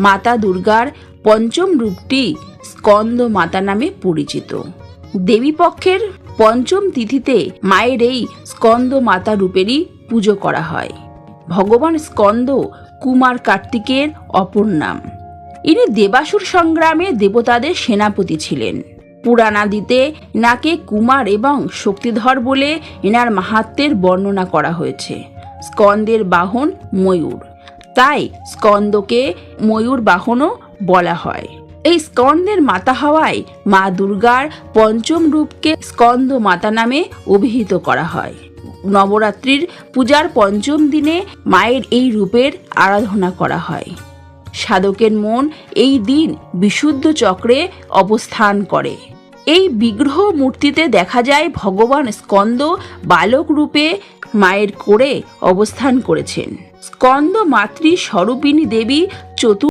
মাতা দুর্গার পঞ্চম রূপটি স্কন্দ মাতা নামে পরিচিত। দেবীপক্ষের পঞ্চম তিথিতে মায়ের এই স্কন্দ মাতা রূপেরই পুজো করা হয়। ভগবান স্কন্দ কুমার কার্তিকের অপর নাম। ইনি দেবাসুর সংগ্রামে দেবতাদের সেনাপতি ছিলেন। পুরাণাদিতে এনাকে কুমার এবং শক্তিধর বলে এনার মাহাত্মের বর্ণনা করা হয়েছে। স্কন্দের বাহন ময়ূর। তাই স্কন্দকে ময়ূর বাহনও বলা হয়। এই স্কন্দের মাতা হওয়ায় মা দুর্গার পঞ্চম রূপকে স্কন্দ মাতা নামে অভিহিত করা হয়। নবরাত্রির পূজার পঞ্চম দিনে মায়ের এই রূপের আরাধনা করা হয়। সাধকের মন এই দিন বিশুদ্ধ চক্রে অবস্থান করে। এই বিগ্রহ মূর্তিতে দেখা যায় ভগবান স্কন্দ বালক রূপে মায়ের করে অবস্থান করেছেন। স্কন্দ মাতৃ স্বরূপিণী দেবী চতুর